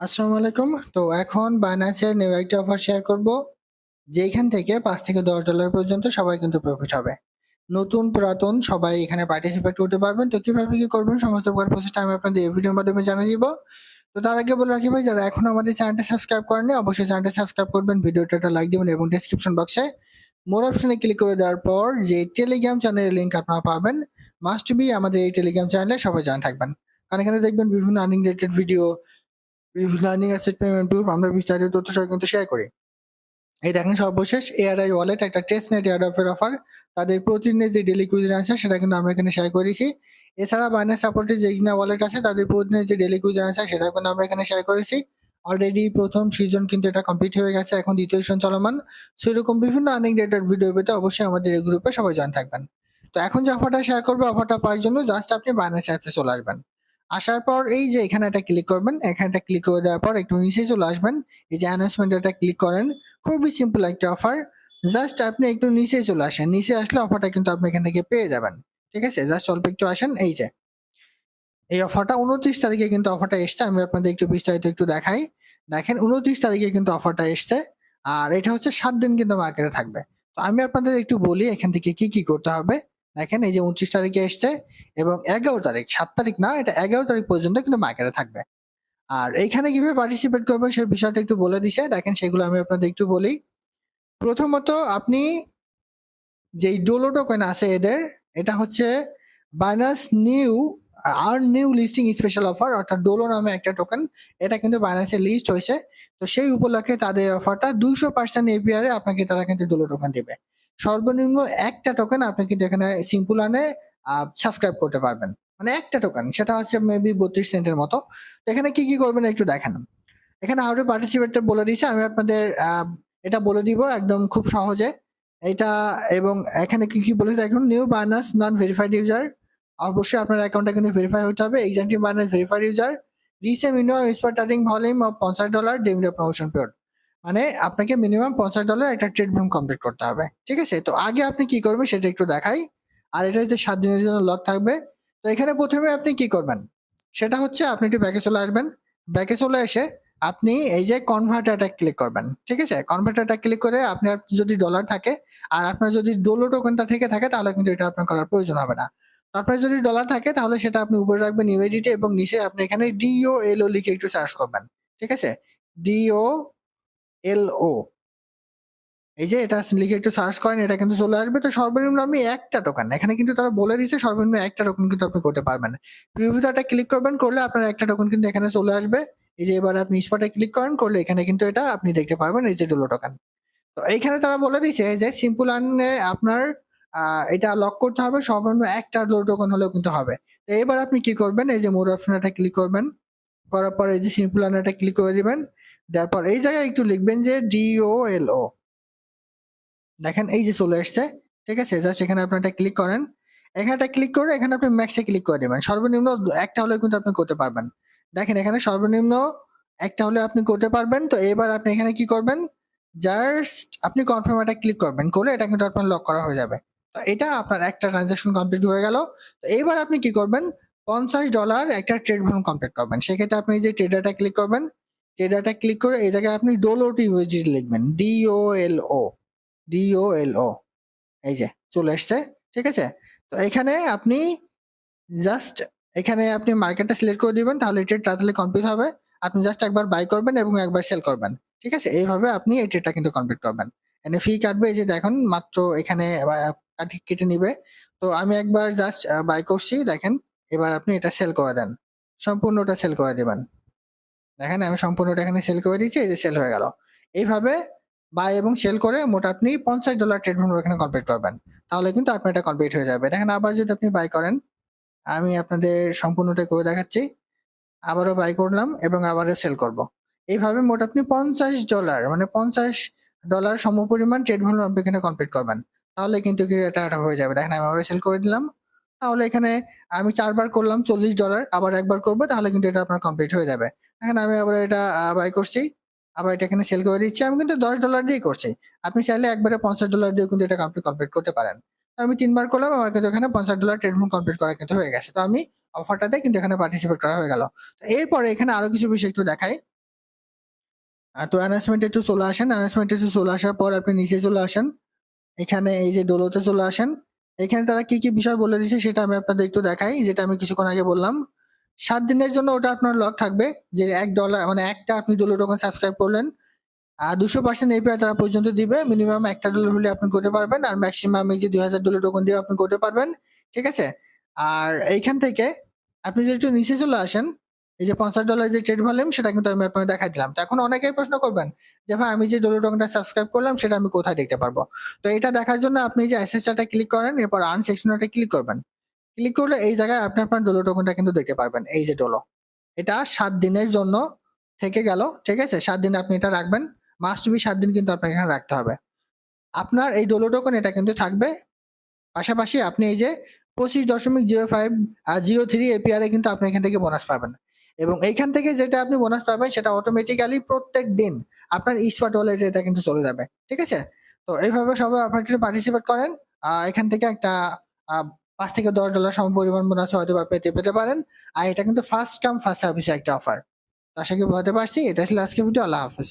আসসালামু আলাইকুম। তো এখন বাইন্যান্সের নিউ একটা অফার শেয়ার করব। যেখান থেকে ৫ থেকে $১০ পর্যন্ত সবার কিন্তু প্রফিট হবে। নতুন পুরাতন সবাই এখানে পার্টিসিপেট করতে পারবেন। তো কীভাবে কি করবেন সমস্ত প্রকার প্রসেসটা আমি আপনাদের এই ভিডিওর মাধ্যমে জানিয়ে দিব। তো তার আগে বলে রাখি ভাই যারা এখনও আমাদের চ্যানেলটা সাবস্ক্রাইব করেননি অবশ্যই চ্যানেলটা সাবস্ক্রাইব করবেন, ভিডিওটা লাইক দিবেন এবং ডেসক্রিপশন বক্সে মোর অপশনে ক্লিক করে দেওয়ার পর যে টেলিগ্রাম চ্যানেলের লিংক আপনারা পাবেন মাস্ট বি আমাদের এই টেলিগ্রাম চ্যানেলে সবাই জয়েন থাকবেন। কারণ এখানে দেখবেন বিভিন্ন earning related video earning asset payment proof আমরা বিস্তারিত তথ্য সহ কিন্তু শেয়ার করি। এই দেখেন সর্বশেষ এআরআই ওয়ালেট একটা টেস্টনেট এয়ারড্রপের অফার তাদের প্রতিদিনের যে ডেইলি কুইজ আছে, সেটা কিন্তু আমরা এখানে শেয়ার করেছি। এছাড়া বাইন্যান্স সাপোর্টের যে ইগনা ওয়ালেট আছে, তাদের প্রতিদিনের যে ডেইলি কুইজ আছে সেটা কিন্তু আমরা এখানে শেয়ার করেছি। অলরেডি প্রথম সিজন কিন্তু এটা কমপ্লিট হয়ে গেছে, এখন দ্বিতীয় সিজন চলমান। সেরকম বিভিন্ন আর্নিং রিলেটেড ভিডিও পেতে অবশ্যই আমাদের এই গ্রুপে সবাই জয়েন থাকবেন। তো এখন যে অফারটা শেয়ার করব অফারটা পাওয়ার জন্য জাস্ট আপনি বাইন্যান্স অ্যাপে চলে আসবেন। আসার পর এই যে এখানে একটা ক্লিক করবেন, এখানে একটা ক্লিক করে দেওয়ার পর একটু নিচে চলে আসবেন। এই যে অ্যানাউন্সমেন্ট এটা ক্লিক করেন, খুবই সিম্পল একটা অফার জাস্ট আপনি একটু নিচে চলে আসেন, নিচে আসলে অফারটা কিন্তু আপনি এখান থেকে পেয়ে যাবেন। ঠিক আছে? জাস্ট অল্প একটু আসেন, এই যে। এই অফারটা উনত্রিশ তারিখে কিন্তু অফারটা এসছে, আমি আপনাদের একটু বিস্তারিত একটু দেখাই। দেখেন, উনত্রিশ তারিখে কিন্তু অফারটা এসছে, আর এটা হচ্ছে সাত দিন কিন্তু মার্কেটে থাকবে। তো আমি আপনাদের একটু বলি এখান থেকে কি কি করতে হবে। দেখেন, এই যে উনত্রিশ তারিখে এসছে এবং এগারো তারিখ, সাত তারিখ না, এটা এগারো তারিখ পর্যন্ত কিন্তু মার্কেটে থাকবে। আর এইখানে কীভাবে পার্টিসিপেট করবেন সেই বিষয়টা একটু বলে দিছে। দেখেন, সেগুলো আমি আপনাদের একটু বলি। প্রথমত আপনি যেই ডোলো টোকেন আছে এদের, এটা হচ্ছে বাইনাস নিউ আর নিউ লিস্টিং স্পেশাল অফার অর্থাৎ ডোলো নামে একটা টোকেন এটা কিন্তু বাইনান্সে লিস্ট হয়েছে। তো সেই উপলক্ষে তাদের অফারটা দুইশো পার্সেন্ট এপিআরে আপনাকে, তারা কিন্তু ডোলো টোকেন দেবে। সর্বনিম্ন একটা টোকেন আপনি কিন্তু এখানে সিম্পল আনে সাবস্ক্রাইব করতে পারবেন। মানে একটা টোকেন সেটা হচ্ছে মেবি বত্রিশ সেন্টের মতো। তো এখানে কি কি করবেন একটু দেখেন। এখানে হাউ টু পার্টিসিপেট বলে দিয়েছে, আমি আপনাদের এটা বলে দিব একদম খুব সহজে। এটা এবং এখানে কি কি বলেছে দেখুন new Binance non verified user অবশ্যই আপনার অ্যাকাউন্টটা কিন্তু ভেরিফাই হতে হবে। এক্সামটিভ Binance verified user রিসে minimum spot trading volume of পঞ্চাশ ডলার ডিউরিং প্রমোশন পিরিয়ড মানে আপনাকে মিনিমাম পঞ্চাশ ডলার একটা ট্রিটমেন্ট কমপ্লিট করতে হবে। ঠিক আছে? তো আগে আপনি কি করবেন সেটা একটু দেখাই। আর এটা যে সাত দিনের জন্য লক থাকবে। তো এখানে প্রথমে আপনি কি করবেন? সেটা হচ্ছে আপনি একটু ব্যাকে চলে আসবেন। ব্যাকে চলে এসে আপনি এই যে কনভার্টারটা ক্লিক করবেন। ঠিক আছে? কনভার্টারটা ক্লিক করে আপনার যদি ডলার থাকে আর আপনার যদি ডোলো টোকেনটা থেকে থাকে তাহলে কিন্তু এটা আপনার করার প্রয়োজন হবে না। আপনার যদি ডলার থাকে তাহলে সেটা আপনি উপরে রাখবেন ইউএসডিটি এবং নিচে আপনি এখানে ডিও এল ও লিখে একটু সার্চ করবেন। ঠিক আছে? ডিও এল ও এই যে এটা লিখে একটু সার্চ করেন, এটা কিন্তু চলে আসবে। তো সর্বনিম্ন আপনি একটা টোকেন এখানে কিন্তু তারা বলে দিয়েছে সর্বনিম্ন একটা টোকেন কিন্তু আপনি করতে পারবেন প্রিভিউটা ক্লিক করবেন, করলে আপনার একটা টোকেন কিন্তু এখানে চলে আসবে। এই যে এবার আপনি স্পটে ক্লিক করেন, করলে এখানে কিন্তু এটা আপনি দেখতে পারবেন, এই যে ডোলো টোকেন তো এইখানে তারা বলে দিয়েছে যে সিম্পল আর্নে আপনার এটা লক করতে হবে, সর্বনিম্ন একটা ডোলো টোকেন হলেও কিন্তু হবে। তো এবার আপনি কি করবেন, এই যে মোর অপশনটা ক্লিক করবেন। করার পর এই যে সিম্পল আর্নটা ক্লিক করে দিবেন। দেওয়ার পর এই জায়গায় একটু লিখবেন যে ডিও এল ও দেখেন, এই যে চলে এসছে ঠিক আছে? জাস্ট এখানে আপনি একটা ক্লিক করেন। এখানে ক্লিক করে, এখানে আপনি ম্যাক্সে ক্লিক করে দেবেন সর্বনিম্ন একটা হলে কিন্তু আপনি করতে পারবেন। দেখেন, এখানে সর্বনিম্ন একটা হলে আপনি করতে পারবেন। তো এবার আপনি এখানে কি করবেন? জাস্ট আপনি কনফার্ম এটা ক্লিক করবেন। করলে এটা কিন্তু আপনার লক করা হয়ে যাবে। তো এটা আপনার একটা ট্রানজাকশন কমপ্লিট হয়ে গেল। তো এবার আপনি কি করবেন? পঞ্চাশ ডলার একটা ট্রেড ভ্যালু কমপ্লিট করবেন। সেক্ষেত্রে আপনি যে ট্রেডারটা ক্লিক করবেন ট্রেডারটা ক্লিক করে এই জায়গায় আপনি ডোলো টি ইউএসডি লিখবেন D O L O L O এই যে চলে এসছে ঠিক আছে? তো এখানে আপনি জাস্ট এখানে আপনি মার্কেটটা সিলেক্ট করে দিবেন, তাহলে ট্রেড তাড়াতাড়ি কমপ্লিট হবে। আপনি জাস্ট একবার বাই করবেন এবং একবার সেল করবেন, ঠিক আছে? এইভাবে আপনি এই ট্রেডটা কিন্তু কমপ্লিট করবেন। এখানে ফি কাটবে, এই যে দেখুন, মাত্র এখানে কেটে নিবে। তো আমি একবার জাস্ট বাই করছি, দেখেন, এবার আপনি এটা সেল করে দেন, সম্পূর্ণটা সেল করে দেবেন। দেখেন আমি সম্পূর্ণটা এখানে সেল করে দিয়েছি, এই যে সেল হয়ে গেল। এইভাবে বাই এবং সেল করে মোট আপনি পঞ্চাশ ডলার ট্রেড এখানে কমপ্লিট করবেন। তাহলে কিন্তু আপনার এটা কমপ্লিট হয়ে যাবে। দেখেন আবার যদি আপনি বাই করেন, আমি আপনাদের সম্পূর্ণটা করে দেখাচ্ছি। আবারও বাই করলাম এবং আবারও সেল করব। এইভাবে মোট আপনি পঞ্চাশ ডলার মানে পঞ্চাশ ডলার সমপরিমাণ ট্রেড ভলিউম আপনি এখানে কমপ্লিট করবেন। তাহলে কিন্তু এটা হয়ে যাবে। দেখেন আমি আবার সেল করে দিলাম। তাহলে এখানে আমি চারবার করলাম চল্লিশ ডলার আবার একবার করব, তাহলে কিন্তু এটা আপনার কমপ্লিট হয়ে যাবে। এখন আমি আবার এটা বাই করছি। আবার এটা এখানে সেল করে দিচ্ছি। আমি কিন্তু দশ ডলার দিয়ে করছি। আপনি চাইলে একবারে পঞ্চাশ ডলার দিয়ে কিন্তু এটা কমপ্লিট কমপ্লিট করতে পারেন। আমি তিনবার করলাম, আমার কিন্তু এখানে পঞ্চাশ ডলার ট্রেড কমপ্লিট করা কিন্তু হয়ে গেছে। তো আমি অফারটাতে কিন্তু এখানে পার্টিসিপেট করা হয়ে গেল। তো এরপরে এখানে আরও কিছু বিষয় একটু দেখাই। তো অ্যানাউন্সমেন্ট একটু চলে আসেন। অ্যানাউন্সমেন্ট একটু চলে আসার পর আপনি নিচে চলে আসেন। এখানে এই যে ডোলোতে চলে আসেন। এখানে তারা কি কি বিষয় বলে দিচ্ছে সেটা আমি আপনাদের একটু দেখাই, যেটা আমি কিছুক্ষণ আগে বললাম। সাত দিনের জন্য ওটা আপনার লক থাকবে যে এক ডলার মানে একটা আপনি ডোলো টোকন সাবস্ক্রাইব করলেন, আর দুশো পার্সেন্ট এপিআই তারা পর্যন্ত দিবে। মিনিমাম একটা ডলার হলে আপনি করতে পারবেন, আর ম্যাক্সিমাম এই যে দুই হাজার ডলার টোকন দিয়ে আপনি করতে পারবেন, ঠিক আছে? আর এইখান থেকে আপনি যদি একটু নিচে চলে আসেন, এই যে পঞ্চাশ ডলার যে ট্রেড ভলিউম সেটা কিন্তু আমি আপনাকে দেখাই দিলাম। তো এখন অনেকেই প্রশ্ন করবেন যে, ভাই, আমি যে ডোলো টোকনটা সাবস্ক্রাইব করলাম, সেটা আমি কোথায় দেখতে পারব? তো এটা দেখার জন্য আপনি যে এসএসটা ক্লিক করেন, এরপর আর্ন সেকশনটা ক্লিক করবেন। ক্লিক করলে এই জায়গায় আপনি আপনার ডোলো টোকনটা কিন্তু দেখতে পারবেন, এই যে ডোলো। এটা সাত দিনের জন্য থেকে গেল, ঠিক আছে? সাত দিন আপনি এটা রাখবেন মাস্ট বি সাত দিন কিন্তু আপনাকে এখানে রাখতে হবে। আপনার এই ডোলো টোকন এটা কিন্তু থাকবে, পাশাপাশি আপনি এই যে পঁচিশ দশমিক জিরো ফাইভ আর জিরো থ্রি এপিআর কিন্তু আপনি এখান থেকে বোনাস পাবেন। এবং এইখান থেকে যেটা আপনি বোনাস পাবেন, সেটা অটোমেটিক্যালি প্রত্যেক দিন আপনার স্পট ওয়ালেটে এটা কিন্তু চলে যাবে, ঠিক আছে? তো এইভাবে সবাই আপনার পার্টিসিপেট করেন এখান থেকে একটা পাঁচ থেকে দশ ডলার সম পরিমাণ বোনাস হয়তো বা পেতে পেতে পারেন। আর এটা কিন্তু ফার্স্ট কাম ফার্স্ট সার্ভিসে একটা অফার আশা করি বুঝতে পারছি। এটা ছিল আজকে ভিডিও আল্লাহ হাফিজ।